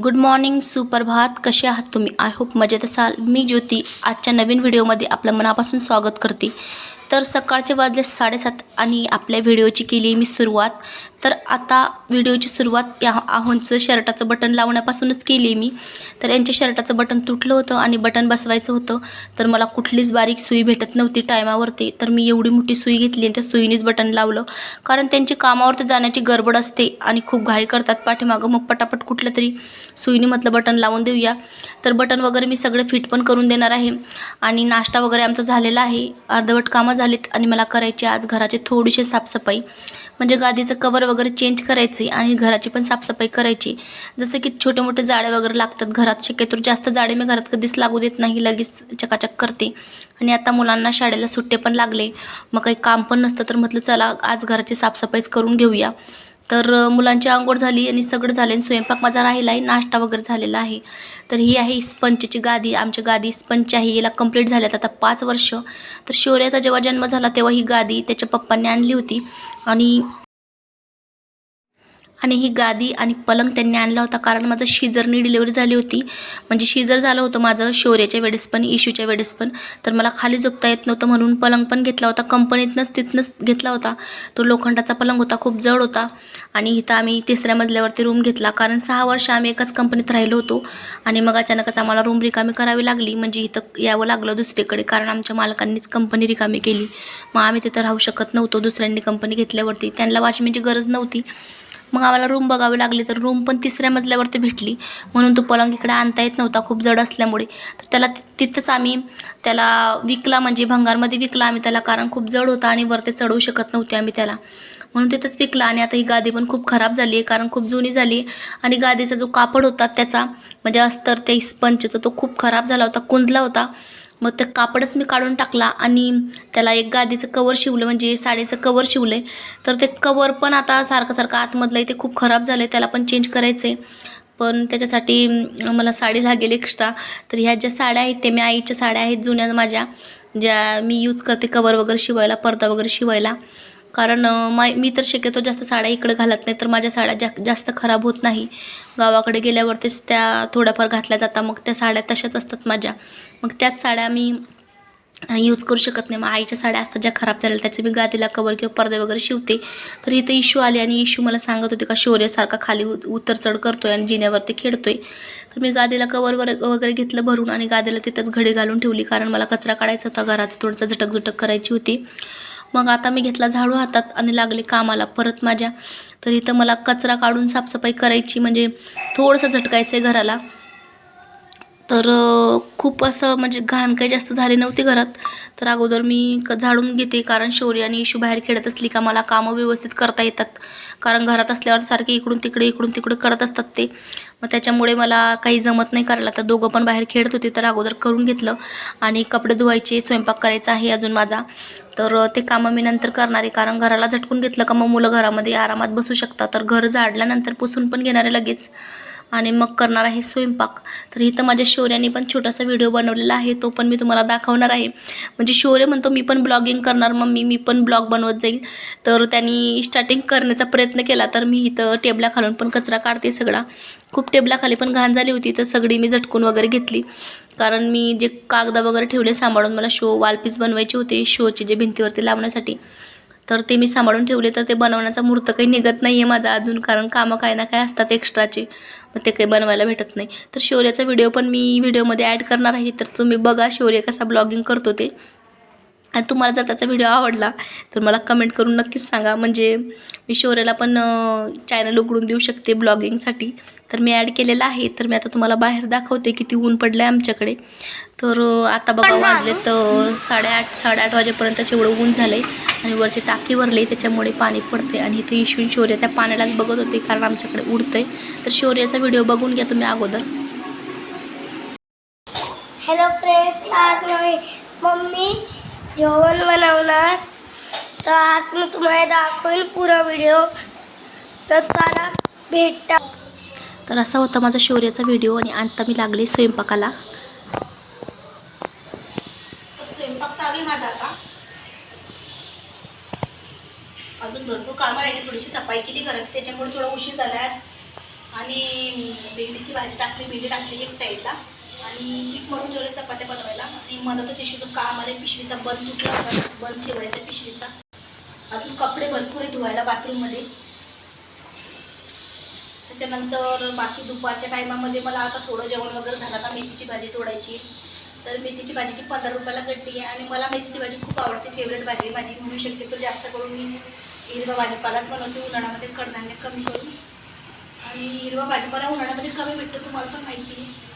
Good morning सुप्रभात कसे आहात तुम्ही? आय होप मजेत असाल. मी ज्योती. आजच्या नवीन व्हिडिओमध्ये आपलं मनापासून स्वागत करते. तर सकाळचे वाजले साडेसात आणि आपल्या व्हिडिओची केली मी सुरुवात. तर आता व्हिडिओची सुरुवात या आहोंचं शर्टाचं बटन लावण्यापासूनच केली मी. तर यांच्या शर्टाचं बटन तुटलं होतं आणि बटन बसवायचं होतं. तर मला कुठलीच बारीक सुई भेटत नव्हती टायमावरती. तर मी एवढी मोठी सुई घेतली आणि त्या सुईनेच बटन लावलं. कारण त्यांची कामावरती जाण्याची गडबड असते आणि खूप घाई करतात पाठीमागं. मग पटापट कुठलं तरी सुईने म्हटलं बटन लावून देऊया. तर बटन वगैरे मी सगळे फिट पण करून देणार आहे. आणि नाश्ता वगैरे आमचा झालेला आहे. अर्धवट कामं झालीत आणि मला करायची आज घराची थोडीशी साफसफाई. म्हणजे गादीचं कवर वगैरे चेंज करायचे आणि घराची पण साफसफाई करायची. जसं की छोटे मोठे जाळे वगैरे लागतात घरात शक्यतो जास्त जाळे मी घरात कधीच लागू देत नाही लगेच चकाचक करते. आणि आता मुलांना शाळेला सुट्टे पण लागले. मग काही काम पण नसतं तर म्हटलं चला आज घराची साफसफाईच करून घेऊया. तर मुलांची आंघोळ झाली आणि सगळं झालं आणि स्वयंपाक माझा राहिला आहे नाश्ता वगैरे झालेला आहे. तर ही आहे स्पंचची गादी आमची गादी स्पंच आहे याला कंप्लीट झाल्यात आता पाच वर्ष. तर शौर्याचा जेव्हा जन्म झाला तेव्हा ही गादी त्याच्या पप्पांनी आणली होती. आणि आणि ही गादी आणि पलंग त्यांनी आणला होता कारण माझं शिजरनी डिलिव्हरी झाली होती. म्हणजे शिजर झालं होतं माझं शौर्याच्या वेळेस पण इशूच्या वेळेस पण. तर मला खाली झोपता येत नव्हतं म्हणून पलंग पण घेतला होता. कंपनीतनंच तिथनंच घेतला होता. तो लोखंडाचा पलंग होता खूप जड होता. आणि इथं आम्ही तिसऱ्या मजल्यावरती रूम घेतला कारण सहा वर्ष आम्ही एकाच कंपनीत राहिलो होतो. आणि मग अचानकच आम्हाला रूम रिकामी करावी लागली. म्हणजे इथं यावं लागलं दुसरीकडे कारण आमच्या मालकांनीच कंपनी रिकामी केली. मग आम्ही तिथं राहू शकत नव्हतो. दुसऱ्यांनी कंपनी घेतल्यावरती त्यांना वॉचमॅनची गरज नव्हती. मग आम्हाला रूम बघावी लागली तर रूम पण तिसऱ्या मजल्यावरती भेटली. म्हणून तो पलंग इकडे आणता येत नव्हता खूप जड असल्यामुळे. तर त्याला ति- तिथंच आम्ही त्याला विकला म्हणजे भंगारमध्ये विकला आम्ही त्याला कारण खूप जड होता आणि वरती चढवू शकत नव्हते आम्ही त्याला. म्हणून तिथंच विकला आणि आता ही गादी पण खूप खराब झाली आहे कारण खूप जुनी झाली आहे. आणि गादीचा जो कापड होता त्याचा म्हणजे अस्तर ते स्पंचचा तो खूप खराब झाला होता कुंजला होता. मग ते कापडच मी काढून टाकला आणि त्याला एक गादीचं कवर शिवलं म्हणजे साडीचं कवर शिवलं आहे तर ते कवर पण आता सारखं सारखं आतमधलं आहे ते खूप खराब झालं आहे त्याला पण चेंज करायचं आहे पण त्याच्यासाठी मला साडी लागेल एक्स्ट्रा तर ह्या ज्या साड्या आहेत ते मी आईच्या साड्या आहेत जुन्या माझ्या ज्या मी यूज करते कवर वगैरे शिवायला पडदा वगैरे शिवायला. कारण माय मा मी तर शक्यतो जास्त साड्या इकडं घालत नाही तर माझ्या साड्या जा जास्त खराब होत नाही. गावाकडे गेल्यावरतीच त्या थोड्याफार घातल्या जातात मग त्या साड्या तशाच असतात माझ्या. मग त्याच साड्या मी यूज करू शकत नाही. मग आईच्या साड्या असतात ज्या खराब झालेल्या त्याचे मी गादीला कवर किंवा पडदे वगैरे शिवते. तर इथं इशू आले आणि इशू मला सांगत होते का शौर्यासारखा खाली उत उतर चढ आणि जिन्यावरती खेळतोय. तर मी गादीला कवर वगैरे घेतलं भरून आणि गादीला तिथंच घडी घालून ठेवली कारण मला कचरा काढायचा होता घराचं थोडंसं झटक झटक करायची होती. मग आता मी घेतला झाडू हातात आणि लागले कामाला. परत माझ्या तर इथं मला कचरा काढून साफसफाई करायची म्हणजे थोडंसं झटकायचं आहे घराला. तर खूप असं म्हणजे घाण काही जास्त झाली नव्हती घरात. तर अगोदर मी क झाडून घेते कारण शौर्य आणि इशू बाहेर खेळत असली का मला कामं व्यवस्थित करता येतात. कारण घरात असल्यावर सारखे इकडून तिकडे इकडून तिकडे करत असतात ते. मग त्याच्यामुळे मला काही जमत नाही करायला. तर दोघं पण बाहेर खेळत होते तर अगोदर करून घेतलं. आणि कपडे धुवायचे स्वयंपाक करायचा आहे अजून माझा. तर ते कामं मी नंतर करणार आहे. कारण घराला झटकून घेतलं का मग मुलं घरामध्ये आरामात बसू शकतात. तर घर झाडल्यानंतर पुसून पण घेणारे लगेच. आणि मग करणार आहे स्वयंपाक. तर इथं माझ्या शौर्याने पण छोटासा व्हिडिओ बनवलेला आहे तो पण मी तुम्हाला दाखवणार आहे. म्हणजे शौर्य म्हणतो मी पण ब्लॉगिंग करणार मम्मी मी पण ब्लॉग बनवत जाईल. तर त्यांनी स्टार्टिंग करण्याचा प्रयत्न केला तर मी इथं टेबलाखालून पण कचरा काढते सगळा. खूप टेबलाखाली पण घाण झाली होती तर सगळी मी झटकून वगैरे घेतली. कारण मी जे कागदा वगैरे ठेवले सांभाळून मला शो वालपीस बनवायचे होते शोचे जे भिंतीवरती लावण्यासाठी. तर ते मी सांभाळून ठेवले तर ते बनवण्याचा मूर्त काही निघत नाही आहे माझा अजून कारण कामं काय ना काय असतात एक्स्ट्राचे मग ते काही बनवायला भेटत नाही. तर शौर्याचा व्हिडिओ पण मी व्हिडिओमध्ये ॲड करणार आहे. तर तुम्ही बघा शौर्य कसा ब्लॉगिंग करतो ते. आणि तुम्हाला जर त्याचा व्हिडिओ आवडला तर मला कमेंट करून नक्कीच सांगा. म्हणजे मी शौर्याला पण चॅनल उघडून देऊ शकते ब्लॉगिंगसाठी तर मी ॲड केलेला आहे. तर मी आता तुम्हाला बाहेर दाखवते किती ऊन पडलं आहे आमच्याकडे. तर आता बघा वाजले तर साडेआठ साडेआठ वाजेपर्यंत एवढं ऊन झालं आहे आणि वरची टाकी भरली त्याच्यामुळे पाणी पडते आणि इथे इशून शौर्य त्या पाण्यालाच बघत होते कारण आमच्याकडे उडतंय. तर शौर्याचा व्हिडिओ बघून घ्या तुम्ही अगोदर. हॅलो फ्रेंड्स आज मी मम्मी जेवण बनवणार. तर आज मी तुम्हाला दाखवेन पुरा व्हिडिओ तर चला भेटा. तर असा होता माझा शौर्याचा व्हिडिओ आणि आता मी लागले स्वयंपाकाला. स्वयंपाक चालू आहे माझा आता. अजून भरपूर कामं राहिली थोडीशी सफाई केली घरात त्याच्यामुळे थोडा उशीर झाला आणि भेंडीची भाजी टाकली भेंडी टाकली एक साईडला आणि पीठ मळून ठेवलं चपात्या बनवायला. आणि मधातच इशूचं काम आलं पिशवीचा बंद तुटला बन शिवायचा पिशवीचा. अजून कपडे भरपूर धुवायला बाथरूममध्ये. त्याच्यानंतर बाकी दुपारच्या टायमामध्ये मला आता थोडं जेवण वगैरे झालं का मेथीची भाजी तोडायची. तर मेथीची भाजीची पंधरा रुपयाला गट्टी आहे आणि मला मेथीची भाजी खूप आवडते फेवरेट भाजी माझी. म्हणू तर जास्त करून मी हिरवा भाजीपालाच बनवते उन्हाळ्यामध्ये कडधान्य कमी करून. आणि हिरवा भाजीपाला उन्हाळ्यामध्ये कमी भेटतो तुम्हाला पण माहिती आहे.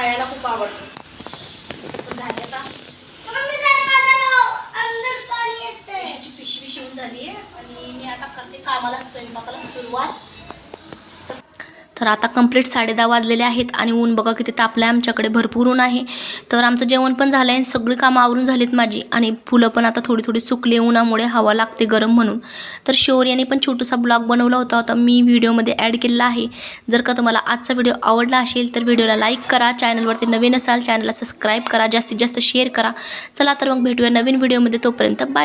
खायला खूप आवडतं. झाले आता. पिशवी शिवून झाली आहे आणि मी आता करते कामाला स्वयंपाकाला सुरुवात. तर आता कंप्लीट साडे दहा वाजलेले आहेत आणि ऊन बघा किती तापलं आहे आमच्याकडे भरपूर ऊन आहे. तर आमचं जेवण पण झालं आहे आणि सगळी कामं आवरून झालीत माझी आणि फुलं पण आता थोडी थोडी सुकली उन्हामुळे हवा लागते गरम म्हणून. तर शौर्याने पण छोटासा ब्लॉग बनवला होता. आता मी व्हिडिओमध्ये ॲड केलेला आहे. जर का तुम्हाला आजचा व्हिडिओ आवडला असेल तर व्हिडिओला लाईक करा चॅनलवरती नवीन असाल चॅनलला सबस्क्राईब करा जास्तीत जास्त शेअर करा. चला तर मग भेटूया नवीन व्हिडिओमध्ये. तोपर्यंत बाय